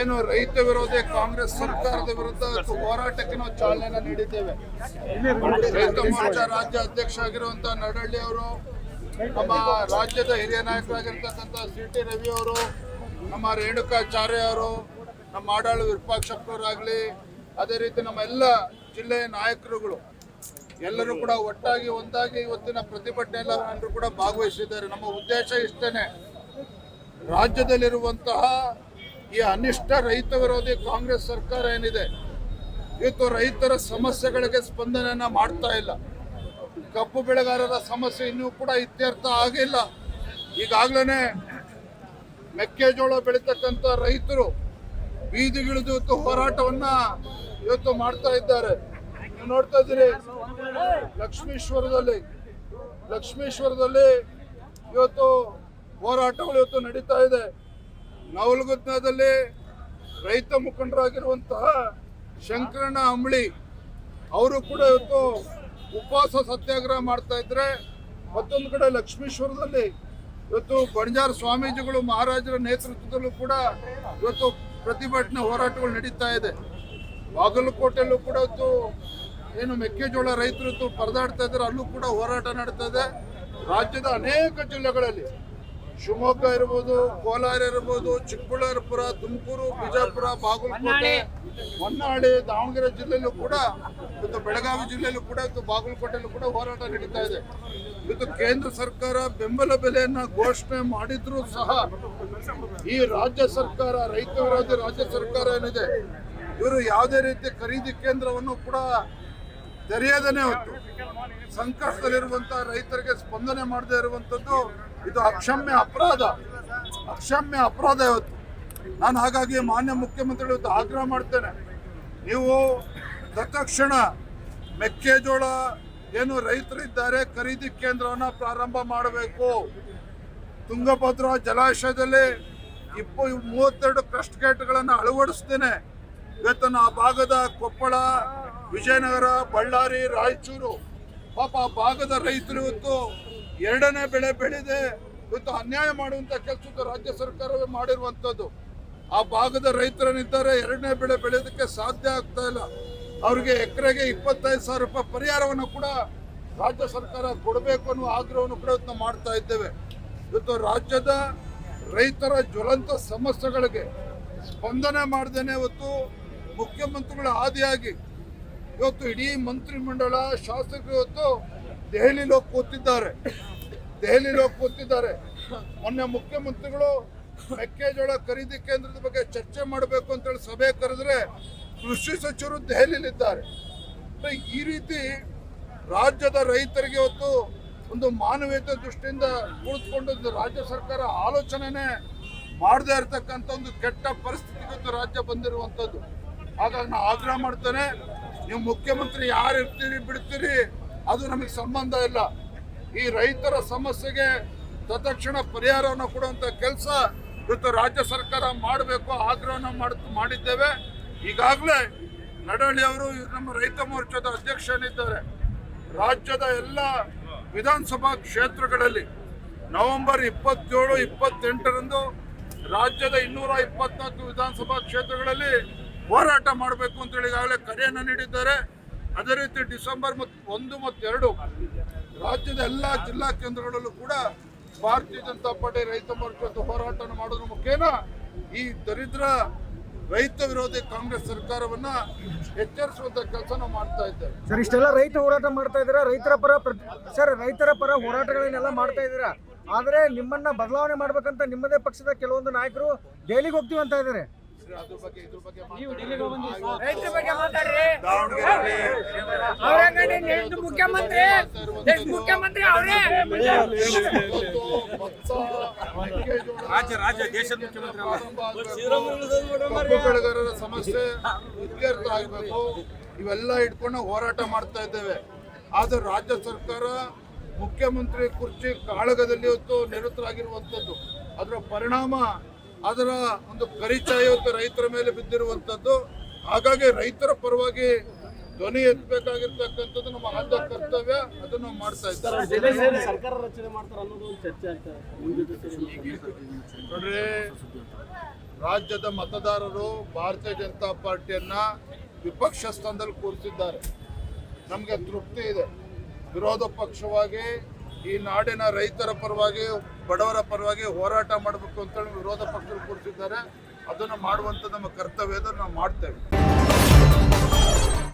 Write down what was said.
ಏನು ರೈತ ವಿರೋಧಿ, ಕಾಂಗ್ರೆಸ್ ಸರ್ಕಾರದ ವಿರುದ್ಧ ಹೋರಾಟಕ್ಕೆ ನಾವು ನೀಡಿದ್ದೇವೆ. ರೈತ ಮೋರ್ಚಾ ರಾಜ್ಯ ಅಧ್ಯಕ್ಷ ಆಗಿರುವಂತ ನಡಳ್ಳಿ ಅವರು, ನಮ್ಮ ರಾಜ್ಯದ ಹಿರಿಯ ನಾಯಕರಾಗಿರ್ತಕ್ಕಂಥ ಸಿ ಟಿ ರವಿ ಅವರು, ನಮ್ಮ ರೇಣುಕಾಚಾರ್ಯ ಅವರು, ನಮ್ಮ ಆಡಾಳು ವಿರೂಪಾಕ್ಷಪ್ಪನವರಾಗಲಿ ಅದೇ ರೀತಿ ನಮ್ಮ ಎಲ್ಲ ಜಿಲ್ಲೆಯ ನಾಯಕರುಗಳು, ಎಲ್ಲರೂ ಕೂಡ ಒಟ್ಟಾಗಿ ಒಂದಾಗಿ ಇವತ್ತಿನ ಪ್ರತಿಭಟನೆಲ್ಲರೂ ಕೂಡ ಭಾಗವಹಿಸಿದ್ದಾರೆ. ನಮ್ಮ ಉದ್ದೇಶ ಇಷ್ಟೇನೆ. ರಾಜ್ಯದಲ್ಲಿರುವಂತಹ ಈ ಅನಿಷ್ಟ ರೈತ ವಿರೋಧಿ ಕಾಂಗ್ರೆಸ್ ಸರ್ಕಾರ ಏನಿದೆ? ಇವತ್ತು ರೈತರ ಸಮಸ್ಯೆಗಳಿಗೆ ಸ್ಪಂದನೆಯನ್ನ ಮಾಡ್ತಾ ಇಲ್ಲ. ಕಬ್ಬು ಬೆಳೆಗಾರರ ಸಮಸ್ಯೆ ಇನ್ನೂ ಕೂಡ ಇತ್ಯರ್ಥ ಆಗಿಲ್ಲ. ಈಗಾಗಲೇ ಮೆಕ್ಕೆಜೋಳ ಬೆಳೀತಕ್ಕಂಥ ರೈತರು ಬೀದಿಗಿಳಿದು ಇವತ್ತು ಹೋರಾಟವನ್ನ ಇವತ್ತು ಮಾಡ್ತಾ ಇದ್ದಾರೆ. ನೀವು ನೋಡ್ತಾ ಇದ್ದೀರಿ, ಲಕ್ಷ್ಮೀಶ್ವರದಲ್ಲಿ ಲಕ್ಷ್ಮೀಶ್ವರದಲ್ಲಿ ಇವತ್ತು ಹೋರಾಟಗಳು ಇವತ್ತು ನಡೀತಾ ಇದೆ. ನವಲಗುಂದದಲ್ಲಿ ರೈತ ಮುಖಂಡರಾಗಿರುವಂತಹ ಶಂಕರಣ್ಣ ಅಂಬಳಿ ಅವರು ಕೂಡ ಇವತ್ತು ಉಪವಾಸ ಸತ್ಯಾಗ್ರಹ ಮಾಡ್ತಾ ಇದ್ರೆ ಮತ್ತೊಂದು ಕಡೆ ಲಕ್ಷ್ಮೀಶ್ವರದಲ್ಲಿ ಇವತ್ತು ಬಣಜಾರ ಸ್ವಾಮೀಜಿಗಳು ಮಹಾರಾಜರ ನೇತೃತ್ವದಲ್ಲೂ ಕೂಡ ಇವತ್ತು ಪ್ರತಿಭಟನೆ ಹೋರಾಟಗಳು ನಡೀತಾ ಇದೆ. ಬಾಗಲಕೋಟೆಯಲ್ಲೂ ಕೂಡ ಇವತ್ತು ಏನು ಮೆಕ್ಕೆಜೋಳ ರೈತರು ಪರದಾಡ್ತಾ ಇದ್ದಾರೆ. ಅಲ್ಲೂ ಕೂಡ ಹೋರಾಟ ನಡೀತಾ ಇದೆ. ರಾಜ್ಯದ ಅನೇಕ ಜಿಲ್ಲೆಗಳಲ್ಲಿ ಶಿವಮೊಗ್ಗ ಇರ್ಬೋದು, ಕೋಲಾರ ಇರ್ಬೋದು, ಚಿಕ್ಕಬಳ್ಳಾಪುರ, ತುಮಕೂರು, ಬಿಜಾಪುರ, ಬಾಗಲಕೋಟೆ, ಹೊನ್ನಾಳಿ, ದಾವಣಗೆರೆ ಜಿಲ್ಲೆಯಲ್ಲೂ ಕೂಡ ಇವತ್ತು ಬೆಳಗಾವಿ ಜಿಲ್ಲೆಯಲ್ಲೂ ಕೂಡ ಇವತ್ತು ಬಾಗಲಕೋಟೆಯಲ್ಲೂ ಕೂಡ ಹೋರಾಟ ನಡೀತಾ ಇದೆ. ಇವತ್ತು ಕೇಂದ್ರ ಸರ್ಕಾರ ಬೆಂಬಲ ಬೆಲೆಯನ್ನ ಘೋಷಣೆ ಮಾಡಿದ್ರು ಸಹ ಈ ರಾಜ್ಯ ಸರ್ಕಾರ, ರೈತ ವಿರೋಧಿ ರಾಜ್ಯ ಸರ್ಕಾರ ಏನಿದೆ, ಇವರು ಯಾವುದೇ ರೀತಿ ಖರೀದಿ ಕೇಂದ್ರವನ್ನು ಕೂಡ ತೆರೆಯದೇನೆ ಹೊತ್ತು ಸಂಕಷ್ಟದಲ್ಲಿರುವಂತಹ ರೈತರಿಗೆ ಸ್ಪಂದನೆ ಮಾಡದೆ ಇರುವಂಥದ್ದು ಇದು ಅಕ್ಷಮ್ಯ ಅಪರಾಧ. ಅಕ್ಷಮ್ಯ ಅಪರಾಧ ಇವತ್ತು. ನಾನು ಹಾಗಾಗಿ ಮಾನ್ಯ ಮುಖ್ಯಮಂತ್ರಿಗಳು ಇವತ್ತು ಆಗ್ರಹ ಮಾಡ್ತೇನೆ. ನೀವು ತಕ್ಷಣ ಮೆಕ್ಕೆಜೋಳ ಏನು ರೈತರಿದ್ದಾರೆ ಖರೀದಿ ಕೇಂದ್ರವನ್ನ ಪ್ರಾರಂಭ ಮಾಡಬೇಕು. ತುಂಗಭದ್ರಾ ಜಲಾಶಯದಲ್ಲಿ ಇಪ್ಪ ಮೂವತ್ತೆರಡು ಕ್ರಸ್ಟ್ ಗೇಟ್ಗಳನ್ನು ಅಳವಡಿಸ್ತೇನೆ. ಇವತ್ತು ಆ ಭಾಗದ ಕೊಪ್ಪಳ ವಿಜಯನಗರ, ಬಳ್ಳಾರಿ, ರಾಯಚೂರು, ಪಾಪ ಭಾಗದ ರೈತರು ಇವತ್ತು ಎರಡನೇ ಬೆಳೆ ಬೆಳೆದೆ. ಇವತ್ತು ಅನ್ಯಾಯ ಮಾಡುವಂತ ಕೆಲಸದ ರಾಜ್ಯ ಸರ್ಕಾರವೇ ಮಾಡಿರುವಂತದ್ದು. ಆ ಭಾಗದ ರೈತರೇನಿದ್ದಾರೆ, ಎರಡನೇ ಬೆಳೆ ಬೆಳೆಯೋದಕ್ಕೆ ಸಾಧ್ಯ ಆಗ್ತಾ ಇಲ್ಲ. ಅವರಿಗೆ ಎಕರೆಗೆ ಇಪ್ಪತ್ತೈದು ಸಾವಿರ ರೂಪಾಯಿ ಪರಿಹಾರವನ್ನು ಕೂಡ ರಾಜ್ಯ ಸರ್ಕಾರ ಕೊಡಬೇಕು ಅನ್ನೋ ಆಗ್ರಹವನ್ನು ಕೂಡ ಇವತ್ತು ಮಾಡ್ತಾ ಇದ್ದೇವೆ. ಇವತ್ತು ರಾಜ್ಯದ ರೈತರ ಜ್ವಲಂತ ಸಮಸ್ಯೆಗಳಿಗೆ ಸ್ಪಂದನೆ ಮಾಡ್ದೇನೆ ಇವತ್ತು ಮುಖ್ಯಮಂತ್ರಿಗಳ ಆದಿಯಾಗಿ ಇವತ್ತು ಇಡೀ ಮಂತ್ರಿಮಂಡಲ ಶಾಸಕರು ಇವತ್ತು ದೆಹಲಿಲಿ ಕೂತಿದ್ದಾರೆ. ದೆಹಲಿಲಿ ಹೋಗಿ ಕೂತಿದ್ದಾರೆ. ಮೊನ್ನೆ ಮುಖ್ಯಮಂತ್ರಿಗಳು ಮೆಕ್ಕೆಜೋಳ ಖರೀದಿ ಕೇಂದ್ರದ ಬಗ್ಗೆ ಚರ್ಚೆ ಮಾಡಬೇಕು ಅಂತೇಳಿ ಸಭೆ ಕರೆದ್ರೆ ಕೃಷಿ ಸಚಿವರು ದೆಹಲಿಲಿದ್ದಾರೆ. ಅಂದ್ರೆ ಈ ರೀತಿ ರಾಜ್ಯದ ರೈತರಿಗೆ ಇವತ್ತು ಒಂದು ಮಾನವೀಯತೆ ದೃಷ್ಟಿಯಿಂದ ಕುಳಿತುಕೊಂಡು ರಾಜ್ಯ ಸರ್ಕಾರ ಆಲೋಚನೆನೇ ಮಾಡದೇ ಇರತಕ್ಕಂಥ ಒಂದು ಕೆಟ್ಟ ಪರಿಸ್ಥಿತಿಗೆ ರಾಜ್ಯ ಬಂದಿರುವಂಥದ್ದು. ಹಾಗಾಗಿ ನಾನು ಆಗ್ರಹ ಮಾಡ್ತೇನೆ. ನೀವು ಮುಖ್ಯಮಂತ್ರಿ ಯಾರು ಇರ್ತೀರಿ ಬಿಡ್ತೀರಿ? ಅದು ನಮಗೆ ಸಂಬಂಧ ಇಲ್ಲ. ಈ ರೈತರ ಸಮಸ್ಯೆಗೆ ತತ್ಕ್ಷಣ ಪರಿಹಾರವನ್ನು ಕೊಡುವಂಥ ಕೆಲಸ ಇವತ್ತು ರಾಜ್ಯ ಸರ್ಕಾರ ಮಾಡಬೇಕು, ಆಗ್ರಹವನ್ನು ಮಾಡ್, ಮಾಡಿದ್ದೇವೆ. ಈಗಾಗಲೇ ನಡಹಳ್ಳಿ ಅವರು ನಮ್ಮ ರೈತ ಮೋರ್ಚಾದ ಅಧ್ಯಕ್ಷನಿದ್ದಾರೆ ರಾಜ್ಯದ ಎಲ್ಲ ವಿಧಾನಸಭಾ ಕ್ಷೇತ್ರಗಳಲ್ಲಿ ನವೆಂಬರ್ ಇಪ್ಪತ್ತೇಳು, ಇಪ್ಪತ್ತೆಂಟರಂದು ರಾಜ್ಯದ ಇನ್ನೂರ ಇಪ್ಪತ್ನಾಲ್ಕು ವಿಧಾನಸಭಾ ಕ್ಷೇತ್ರಗಳಲ್ಲಿ ಹೋರಾಟ ಮಾಡಬೇಕು ಅಂತೇಳಿ ಈಗಾಗಲೇ ಕರೆಯನ್ನು ನೀಡಿದ್ದಾರೆ. ಅದೇ ರೀತಿ ಡಿಸೆಂಬರ್ ಮತ್ತು ಒಂದು ಮತ್ತು ಎರಡು ರಾಜ್ಯದ ಎಲ್ಲ ಜಿಲ್ಲಾ ಕೇಂದ್ರಗಳಲ್ಲೂ ಕೂಡ ಭಾರತೀಯ ಜನತಾ ಪಾರ್ಟಿ ರೈತ ಮೋರ್ಚದ ಹೋರಾಟವನ್ನು ಮಾಡೋದ್ರ ಮುಖೇನ ಈ ದರಿದ್ರ ರೈತ ವಿರೋಧಿ ಕಾಂಗ್ರೆಸ್ ಸರ್ಕಾರವನ್ನ ಎಚ್ಚರಿಸುವಂತ ಕೆಲಸ ಮಾಡ್ತಾ ಇದ್ದೇವೆ ಸರ್, ಇಷ್ಟೆಲ್ಲ ರೈತ ಹೋರಾಟ ಮಾಡ್ತಾ ಇದ್ದೀರಾ? ರೈತರ ಪರ ಸರ್, ರೈತರ ಪರ ಹೋರಾಟಗಳನ್ನೆಲ್ಲ ಮಾಡ್ತಾ ಇದ್ದೀರಾ? ಆದರೆ ನಿಮ್ಮನ್ನ ಬದಲಾವಣೆ ಮಾಡ್ಬೇಕಂತ ನಿಮ್ಮದೇ ಪಕ್ಷದ ಕೆಲವೊಂದು ನಾಯಕರು ದೆಹಲಿಗೆ ಹೋಗ್ತೀವಿ ಅಂತ ಇದ್ದಾರೆ. ಅದ್ರ ಬಗ್ಗೆ ಇದ್ರ ಬಗ್ಗೆ ರೈತರ ಬಗ್ಗೆ ಮಾತಾಡ್ರಿ. ದಾವಣಗೆರೆಯಲ್ಲಿ ಅವ್ರಂಗಡಿ ಮುಖ್ಯಮಂತ್ರಿ. ಮುಖ್ಯಮಂತ್ರಿ ಅವರೇ. ರಾಜ್ಯ ರಾಜ್ಯ ದೇಶದ ಮುಖ್ಯಮಂತ್ರಿ ಕಬ್ಬು ಬೆಳೆಗಾರರ ಸಮಸ್ಯೆ ಇತ್ಯರ್ಥ ಆಗಬೇಕು. ಇವೆಲ್ಲ ಇಟ್ಕೊಂಡು ಹೋರಾಟ ಮಾಡ್ತಾ ಇದ್ದೇವೆ. ಆದ್ರೆ ರಾಜ್ಯ ಸರ್ಕಾರ ಮುಖ್ಯಮಂತ್ರಿ ಕುರ್ಚಿ ಕಾಳಗದಲ್ಲಿ ಹೊತ್ತು ನಿರತರಾಗಿರುವಂಥದ್ದು. ಅದರ ಪರಿಣಾಮ ಅದರ ಒಂದು ಪರಿಚಯ ಇವತ್ತು ರೈತರ ಮೇಲೆ ಬಿದ್ದಿರುವಂಥದ್ದು ಹಾಗಾಗಿ ರೈತರ ಪರವಾಗಿ ಧ್ವನಿ ಎತ್ತಬೇಕಾಗಿರ್ತಕ್ಕಂಥದ್ದು ನಮ್ಮ ಆದ್ಯ ಕರ್ತವ್ಯ. ಅದನ್ನು ಮಾಡ್ತಾ ಇದ್ದಾರೆ. ಸರ್ಕಾರ ರಚನೆ ಮಾಡ್ತಾರೆ ಅನ್ನೋದು ಚರ್ಚೆ ನೋಡ್ರಿ ರಾಜ್ಯದ ಮತದಾರರು ಭಾರತೀಯ ಜನತಾ ಪಾರ್ಟಿಯನ್ನ ವಿಪಕ್ಷ ಸ್ಥಾನದಲ್ಲಿ ಕೂರಿಸಿದ್ದಾರೆ. ನಮಗೆ ತೃಪ್ತಿ ಇದೆ. ವಿರೋಧ ಪಕ್ಷವಾಗಿ ಈ ನಾಡಿನ ರೈತರ ಪರವಾಗಿ, ಬಡವರ ಪರವಾಗಿ ಹೋರಾಟ ಮಾಡಬೇಕು ಅಂತೇಳಿ ವಿರೋಧ ಪಕ್ಷಗಳು ಕೂರಿಸಿದ್ದಾರೆ. ಅದನ್ನು ಮಾಡುವಂಥ ನಮ್ಮ ಕರ್ತವ್ಯ, ಅದನ್ನು ನಾವು ಮಾಡ್ತೇವೆ.